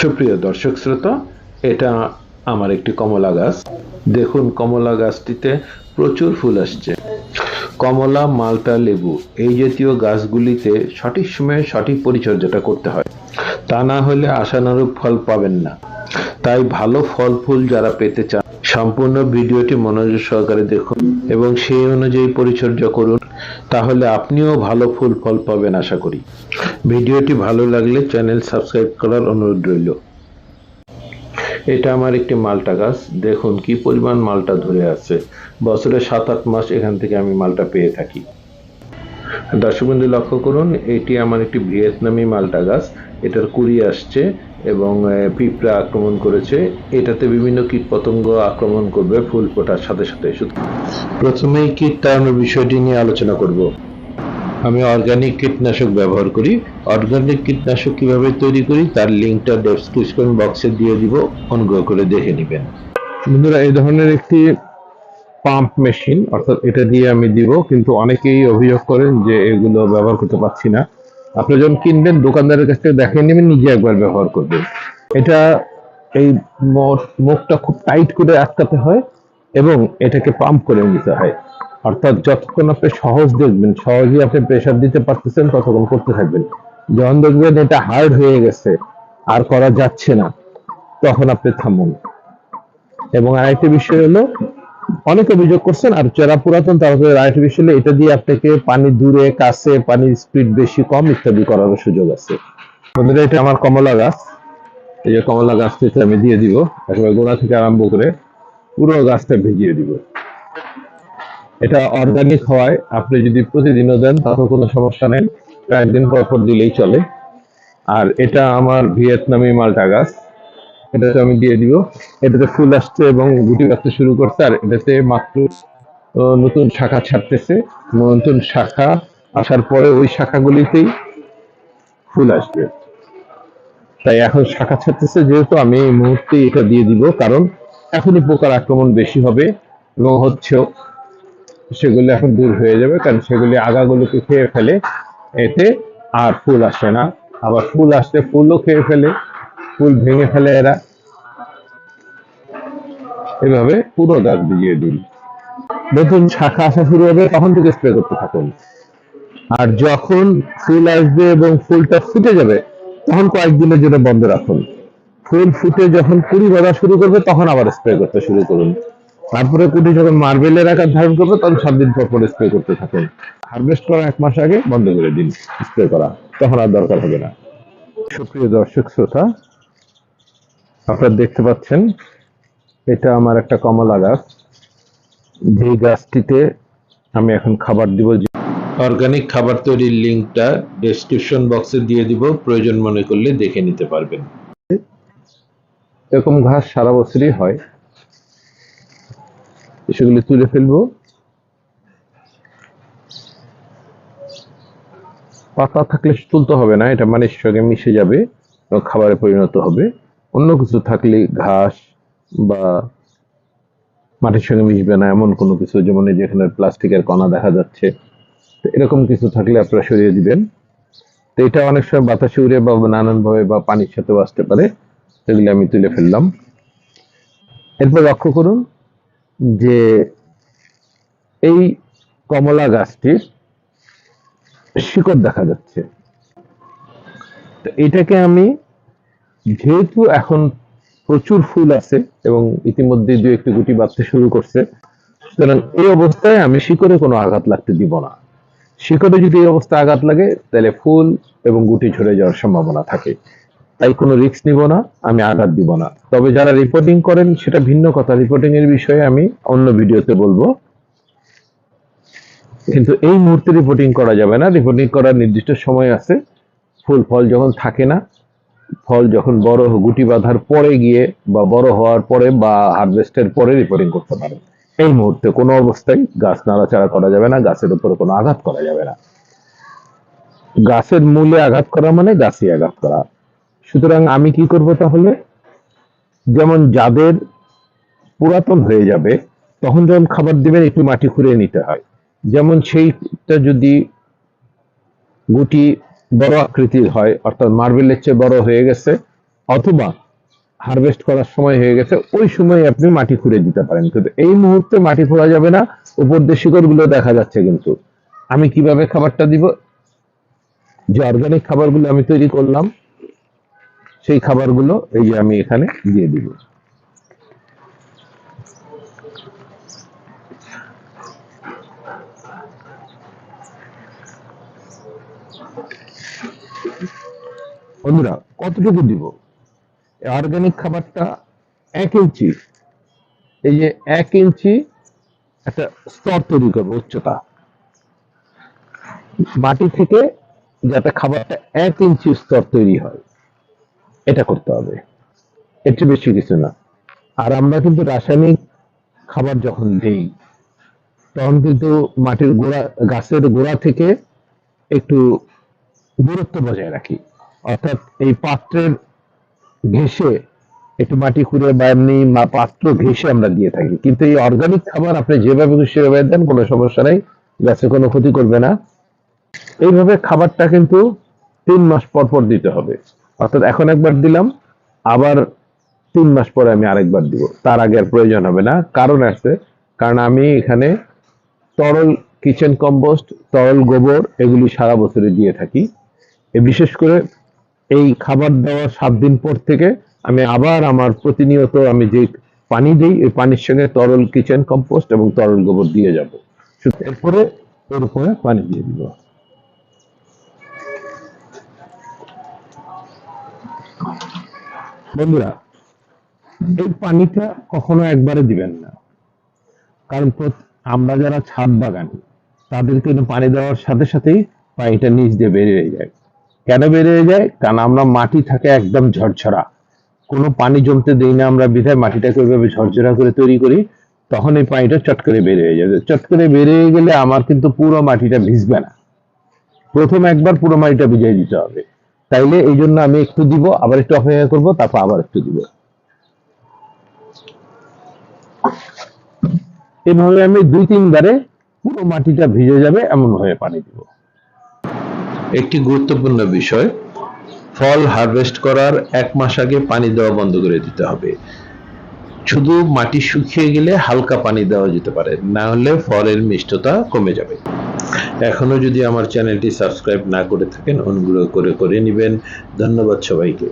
সুপ্রিয় দর্শক শ্রোতা, এটা আমার একটি কমলা গাছ। দেখুন কমলা গাছটিতে প্রচুর ফুল আসছে। কমলা, মালটা, লেবু এই জাতীয় গাছগুলিতে সঠিক সময়ে সঠিক পরিচর্যাটা করতে হয়। তা না হলে আশানুরূপ ফল পাবেন না। তাই ভালো ফল ফুল যারা পেতে চান, সম্পূর্ণ ভিডিওটি মনোযোগ সহকারে দেখুন এবং সেই অনুযায়ী পরিচর্যা করুন। তাহলে আপনিও ভালো ফুল ফল পাবেন আশা করি। ভিডিওটি ভালো লাগলে চ্যানেল সাবস্ক্রাইব করার অনুরোধ রইল। এটা আমার একটি মালটা গাছ। দেখুন কি পরিমাণ মালটা ধরে আছে। বছরে সাত আট মাস এখান থেকে আমি মালটা পেয়ে থাকি। দর্শক বন্ধু, লক্ষ্য করুন, এটি আমার একটি ভিয়েতনামি মালটা গাছ। এটার কুড়ি আসছে এবং পিঁপড়া আক্রমণ করেছে। এটাতে বিভিন্ন কীটপতঙ্গ আক্রমণ করবে ফুল ফোটার সাথে সাথে। প্রথমেই কীট তাড়ানোর বিষয়টি নিয়ে আলোচনা করব। আমি অর্গানিক কীটনাশক ব্যবহার করি। অর্গানিক কীটনাশক কীভাবে তৈরি করি, তার লিঙ্কটা ডেসক্রিপশন বক্সে দিয়ে দিব, অনুগ্রহ করে দেখে নেবেন। বন্ধুরা, এই ধরনের একটি পাম্প মেশিন অর্থাৎ এটা দিয়ে আমি দিব, কিন্তু অনেকেই অভিযোগ করেন যে এগুলো ব্যবহার করতে পারছি না। আপনি যখন কিনবেন, দোকানদারের কাছ থেকে দেখে নেবেন, নিজে একবার ব্যবহার করবেন। এটা এই মুখটা খুব টাইট করে আটকাতে হয় এবং এটাকে পাম্প করে নিতে হয়। অর্থাৎ যতক্ষণ আপনি সহজ দেখবেন, সহজেই আপনি প্রেশার দিতে পারতেছেন, ততক্ষণ করতে থাকবেন। যখন দেখবেন এটা হার্ড হয়ে গেছে, আর করা যাচ্ছে না, তখন আপনি থামুন। এবং আরেকটি বিষয় হলো, অনেক অভিযোগ করছেন, আর যারা পুরাতন, তারা আরেকটি বিষয় হলো, এটা দিয়ে আপনাকে পানি দূরে, কাছে, পানির স্পিড বেশি, কম ইত্যাদি করার সুযোগ আছে। বন্ধুরা, এটা আমার কমলা গাছ। এই যে কমলা গাছটিতে আমি দিয়ে দিব, একেবারে গোড়া থেকে আরম্ভ করে পুরো গাছটা ভিজিয়ে দিব। এটা অর্গানিক হওয়ায় আপনি যদি প্রতিদিনও দেন তাতে কোনো সমস্যা নেই। কয়েকদিন পর পর দিলেই চলে। আর এটা আমার ভিয়েতনামি মালটা গাছ। এটাতে আমি দিয়ে দিব। এটাতে ফুল আসছে এবং গুটি বাঁচতে শুরু করছে, আর এটাতে মাত্র নতুন শাখা ছাড়তেছে। নতুন শাখা আসার পরে ওই শাখাগুলিতেই ফুল আসবে। তাই এখন শাখা ছাড়তেছে, যেহেতু আমি এই মুহূর্তে এটা দিয়ে দিব, কারণ এখনই পোকার আক্রমণ বেশি হবে এবং হচ্ছেও সেগুলি এখন দূর হয়ে যাবে, কারণ সেগুলি আগাগুলোকে খেয়ে ফেলে, এতে আর ফুল আসে না। আবার ফুল আসলে ফুলও খেয়ে ফেলে, ফুল ভেঙে ফেলে এরা। এভাবে পুরো গাছ ভিজিয়ে দিন। নতুন শাখা আসা শুরু হবে, তখন থেকে স্প্রে করতে থাকুন। আর যখন ফুল আসবে এবং ফুলটা ফুটে যাবে, তখন কয়েকদিনের জন্য বন্ধ রাখুন। ফুল ফুটে যখন কুড়ি বাঁধা শুরু করবে, তখন আবার স্প্রে করতে শুরু করুন। তারপরে কুড়ি যখন মার্বেলের আকার ধারণ করবে, তখন সাত দিন পর পর স্প্রে করতে থাকুন। হারভেস্ট করার এক মাস আগে বন্ধ করে দিন স্প্রে করা। তখন আর দরকার হবে না। সুপ্রিয় দর্শক, শ্রোতা, আপনারা দেখতে পাচ্ছেন, এটা আমার একটা কমলা গাছ। যে গাছটিতে আমি এখন খাবার দিব অর্গানিক খাবার তৈরির লিঙ্কটা ডেসক্রিপশন বক্সে দিয়ে দিব, প্রয়োজন মনে করলে দেখে নিতে পারবেন। এরকম ঘাস সারা বছরই হয়। সেগুলি তুলে ফেলব। পাতা থাকলে তুলতে হবে না, এটা মাটির সঙ্গে মিশে যাবে, এবং খাবারে পরিণত হবে। অন্য কিছু থাকলে ঘাস বা মাটির সঙ্গে মিশবে না, এমন কোনো কিছু, যেমন এই যে প্লাস্টিকের কণা দেখা যাচ্ছে। তো এরকম কিছু থাকলে আপনারা সরিয়ে দিবেন। তো এটা অনেক সময় বাতাসে উড়ে বা নানান ভাবে বা পানির সাথেও আসতে পারে। সেগুলি আমি তুলে ফেললাম। এরপর লক্ষ্য করুন যে এই কমলা গাছটির শিকড় দেখা যাচ্ছে। তো এটাকে আমি, যেহেতু এখন প্রচুর ফুল আছে এবং ইতিমধ্যে দু একটি গুটি বাঁচতে শুরু করছে, সুতরাং এই অবস্থায় আমি শিকড়ে কোনো আঘাত লাগতে দিব না। শিকড়ে যদি এই অবস্থায় আঘাত লাগে, তাহলে ফুল এবং গুটি ঝরে যাওয়ার সম্ভাবনা থাকে। তাই কোনো রিস্ক নিব না, আমি আঘাত দিব না। তবে যারা রিপোর্টিং করেন, সেটা ভিন্ন কথা। রিপোর্টিং এর বিষয়ে আমি অন্য ভিডিওতে বলব। কিন্তু এই মুহূর্তে রিপোর্টিং করা যাবে না। রিপোর্টিং করার নির্দিষ্ট সময় আছে। ফুল ফল যখন থাকে না, ফল যখন বড় গুটি বাঁধার পরে গিয়ে বা বড় হওয়ার পরে বা হারভেস্টের পরে রিপোর্টিং করতে পারেন। এই মুহূর্তে কোনো অবস্থায় গাছ নাড়াচাড়া করা যাবে না, গাছের উপরে কোনো আঘাত করা যাবে না। গাছের মূলে আঘাত করা মানে গাছে আঘাত করা। সুতরাং আমি কি করব তাহলে? যেমন যাদের পুরাতন হয়ে যাবে, তখন যখন খাবার দিবেন, একটু মাটি খুঁড়িয়ে নিতে হয়। যেমন সেইটা যদি গুটি বড় আকৃতির হয়, অর্থাৎ মার্বেলের চেয়ে বড় হয়ে গেছে, অথবা হারভেস্ট করার সময় হয়ে গেছে, ওই সময় আপনি মাটি খুঁড়ে দিতে পারেন। কিন্তু এই মুহূর্তে মাটি খোঁড়া যাবে না উপর দিয়ে শিকড়গুলো দেখা যাচ্ছে কিন্তু। আমি কীভাবে খাবারটা দিব? যে অর্গানিক খাবারগুলো আমি তৈরি করলাম সেই খাবারগুলো এই যে আমি এখানে দিয়ে দিব। বন্ধুরা, কতটুকু দিব? অর্গানিক খাবারটা এক ইঞ্চি। এই যে এক ইঞ্চি একটা স্তর তৈরি করব উচ্চতা। মাটি থেকে যাতে খাবারটা এক ইঞ্চি স্তর তৈরি হয়। এটা করতে হবে। এর চেয়ে বেশি কিছু না। আর আমরা কিন্তু রাসায়নিক খাবার যখন দেই, তখন কিন্তু মাটির গোড়া, গাছের গোড়া থেকে একটু দূরত্ব বজায় রাখি। অর্থাৎ এই পাত্রের ঘেসে একটু মাটি খুঁড়ে বা এমনি পাত্র ঘেসে আমরা দিয়ে থাকি। কিন্তু এই অর্গানিক খাবার আপনি যেভাবে সেভাবে দেন, কোনো সমস্যা নেই। গাছে কোনো ক্ষতি করবে না। এইভাবে খাবারটা কিন্তু তিন মাস পর পর দিতে হবে। অর্থাৎ এখন একবার দিলাম, আবার তিন মাস পরে আমি আরেকবার দিব। তার আগে আর প্রয়োজন হবে না, কারণ আছে, কারণ আমি এখানে তরল কিচেন কম্পোস্ট, তরল গোবর এগুলি সারা বছরে দিয়ে থাকি। এ বিশেষ করে এই খাবার দেওয়ার সাত দিন পর থেকে আমি আবার আমার প্রতিনিয়ত আমি যে পানি দিই এই পানির সঙ্গে তরল কিচেন কম্পোস্ট এবং তরল গোবর দিয়ে যাব। এরপরে এর উপরে পানি দিয়ে দিব। বন্ধুরা, এই পানিটা কখনো একবারে দিবেন না। কারণ আমরা যারা ছাদ বাগান, তাদের কিন্তু পানি দেওয়ার সাথে সাথেই পানিটা নিচ দিয়ে বেরিয়ে যায়। কেন বেরিয়ে যায়? কারণ আমরা মাটি থাকে একদম ঝরঝরা। কোনো পানি জমতে দিই না আমরা, বিধায় মাটিটাকে ওইভাবে ঝরঝরা করে তৈরি করি, তখন এই পানিটা চট করে বেরিয়ে যাবে চট করে বেরিয়ে গেলে আমার কিন্তু পুরো মাটিটা ভিজবে না। প্রথম একবার পুরো মাটিটা ভিজিয়ে দিতে হবে। তাইলে এই জন্য আমি একটু দিব, আবার একটু অপেক্ষা করব, তারপর আবার একটু দিব। এভাবে আমি দুই তিনবারে পুরো মাটিটা ভিজে যাবে, এমন ভাবে পানি দিব। একটি গুরুত্বপূর্ণ বিষয়, ফল হারভেস্ট করার এক মাস আগে পানি দেওয়া বন্ধ করে দিতে হবে। শুধু মাটি শুকিয়ে গেলে হালকা পানি দেওয়া যেতে পারে, না হলে ফলের মিষ্টতা কমে যাবে। এখনও যদি আমার চ্যানেলটি সাবস্ক্রাইব না করে থাকেন, অনুগ্রহ করে করে নেবেন। ধন্যবাদ সবাইকে।